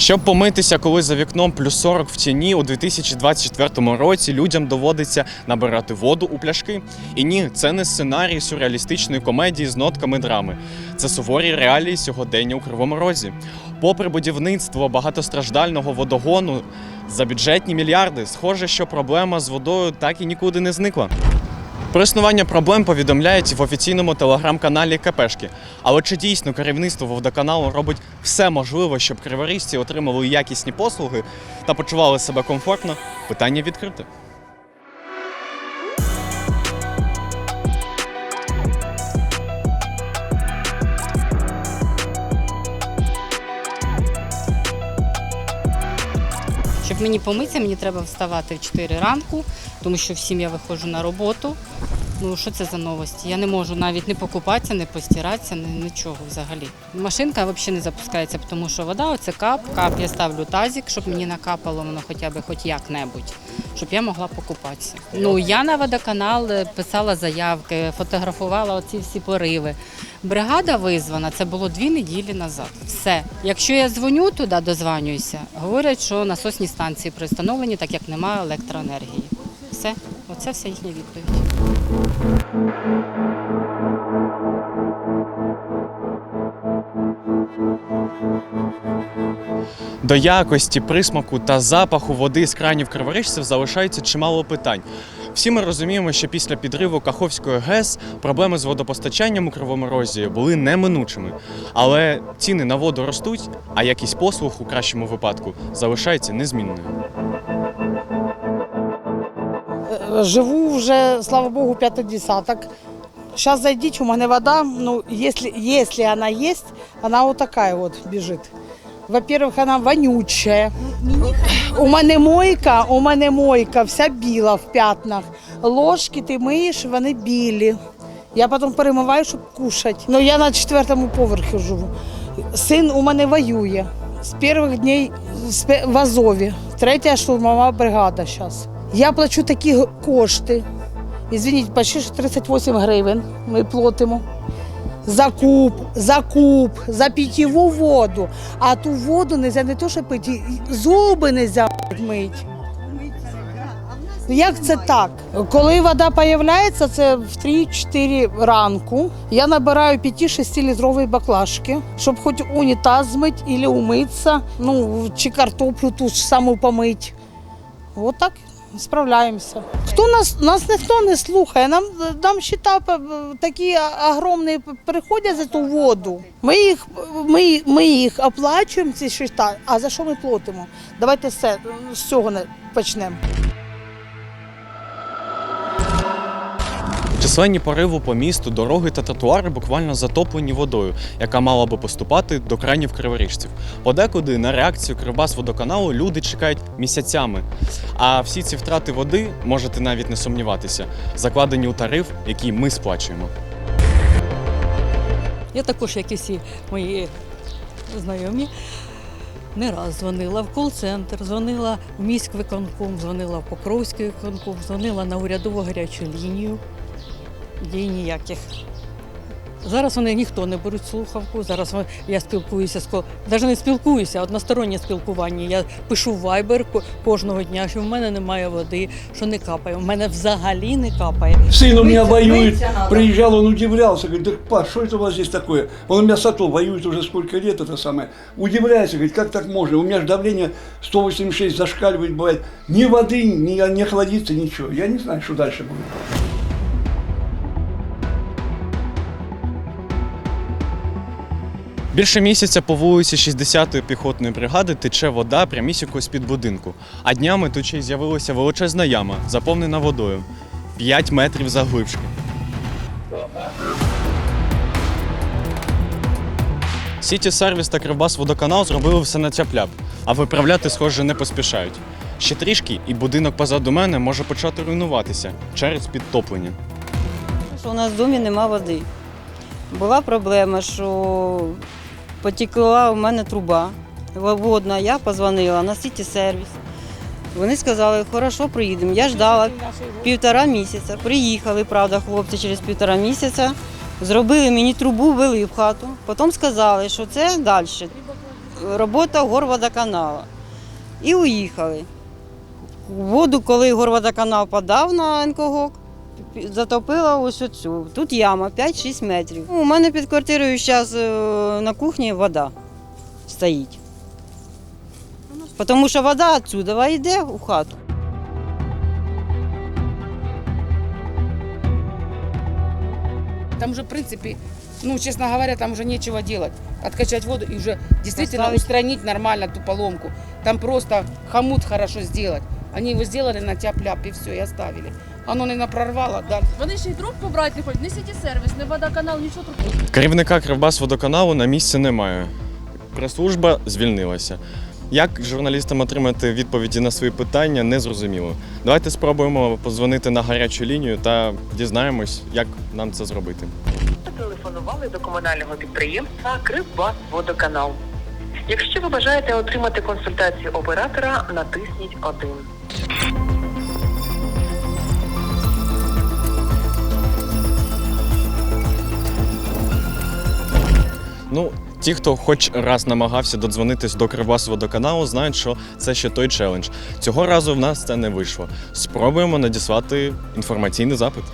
Щоб помитися, коли за вікном плюс 40 в тіні у 2024 році людям доводиться набирати воду у пляшки. І ні, це не сценарій сюрреалістичної комедії з нотками драми. Це суворі реалії сьогодення у Кривому Розі. Попри будівництво багатостраждального водогону за бюджетні мільярди, схоже, що проблема з водою так і нікуди не зникла. Про існування проблем повідомляють в офіційному телеграм-каналі КПшки. Але чи дійсно керівництво водоканалу робить все можливе, щоб криворізці отримали якісні послуги та почували себе комфортно? Питання відкрите. Мені помитися, мені треба вставати в 4 ранку, тому що в 7 я виходжу на роботу. Ну що це за новості? Я не можу навіть не покупатися, не постиратися, ні, нічого взагалі. Машинка взагалі не запускається, тому що вода оце кап. Кап я ставлю тазик, щоб мені накапало воно хоча б хоч як-небудь, щоб я могла покупатися. Ну я на водоканал е, писала заявки, фотографувала оці всі пориви. Бригада визвана, це було дві неділі назад. Все. Якщо я дзвоню туди, дозванююся, говорять, що насосні станції пристановлені, так як немає електроенергії. Все, оце вся їхня відповідь. До якості, присмаку та запаху води з кранів криворіжців залишається чимало питань. Всі ми розуміємо, що після підриву Каховської ГЕС проблеми з водопостачанням у Кривому Розі були неминучими. Але ціни на воду ростуть, а якість послуг у кращому випадку залишається незмінною. Е, Живу вже, слава Богу, п'ятий десяток. Сейчас зайдите, у мене вода, ну, если, если она есть, она вот такая вот бежит. Во-первых, она вонючая. У мене мойка, у мене мойка вся біла в п'ятнах. Ложки ти миєш, вони білі. Я потім перемиваю, щоб кушати. Ну, я на четвертому поверхі живу. Син у мене воює. З перших днів в Азові. Третя штурмова бригада зараз. Я плачу такі кошти. Ізвініть, почти що 38 гривень ми платимо. За куб, за куб, за питьеву воду. А ту воду не можна не то, що пити, зуби не можна мити. Як це так? Коли вода з'являється, це в 3-4 ранку. Я набираю 5-6 літрові баклажки, щоб хоч унітаз змити або умитися, ну, чи картоплю ту ж саму помити. От так справляємося. Хто нас, нас ніхто не слухає. Нам, нам щита такі огромні приходять за ту воду. Ми їх, ми, ми їх оплачуємо, ці щита, а за що ми платимо? Давайте все, з цього не почнемо. Численні пориви по місту, дороги та тротуари буквально затоплені водою, яка мала би поступати до кранів криворіжців. Подекуди на реакцію Кривбас водоканалу люди чекають місяцями. А всі ці втрати води, можете навіть не сумніватися, закладені у тариф, який ми сплачуємо. Я також, як і всі мої знайомі, не раз дзвонила в кол-центр, дзвонила в міськвиконком, дзвонила в Покровський виконком, дзвонила на урядову гарячу лінію Дій ніяких. Зараз вони ніхто не беруть слухавку. Зараз вони- я спілкуюся з ко- навіть не спілкуюся, одностороннє спілкування. Я пишу в Viber ко- кожного дня, що в мене немає води, що не капає. У мене взагалі не капає. Сын у меня Мыться- воюет, мыться надо. приезжал, он удивлялся, говорит, да па, что это у вас здесь такое? Он у меня с АТО воюет уже сколько лет, это самое. Удивляется, говорит, как так можно? У меня же давление 186 зашкаливает, бывает. Ни воды, ни, ни охладиться, ничего. Я не знаю, что дальше будет. Більше місяця по вулиці 60-ї піхотної бригади тече вода прямісінько з-під будинку. А днями тут ще й з'явилася величезна яма, заповнена водою. 5 метрів заглибшки. Сіті сервіс та Кривбас водоканал зробили все на тяп-ляп, а виправляти, схоже, не поспішають. Ще трішки, і будинок позаду мене може почати руйнуватися через підтоплення. що у нас в домі нема води. Була проблема, що потекла у мене труба водна. Я позвонила на сіті сервіс. Вони сказали, хорошо, приїдемо. Я ждала півтора місяця. Приїхали, правда, хлопці через півтора місяця. Зробили мені трубу, ввели в хату. Потім сказали, що це далі. робота горводоканалу. І уїхали. Воду, коли горводоканал подав на НКГОК, затопила ось оцю. Тут яма 5-6 метрів. У мене під квартирою зараз на кухні вода стоїть. Тому що вода відсюди йде у хату. Там уже, в принципе, ну, честно говоря, там уже нечего делать. Откачать воду и уже действительно устранить нормально ту поломку. Там просто хомут хорошо сделать. Они его сделали на тяп-ляп и все, и оставили. Оно не прорвало, да. Вони ще й трубку брати не хочуть, не сіті сервіс, не водоканал, нічого трубку. Керівника Кривбасводоканалу на місці немає. Прес-служба звільнилася. Як журналістам отримати відповіді на свої питання, не зрозуміло. Давайте спробуємо позвонити на гарячу лінію та дізнаємось, як нам це зробити. Телефонували до комунального підприємства Кривбасводоканал. Якщо ви бажаєте отримати консультацію оператора, натисніть 1. Ну, ті, хто хоч раз намагався додзвонитись до Кривбасводоканалу, знають, що це ще той челендж. Цього разу в нас це не вийшло. Спробуємо надіслати інформаційний запит.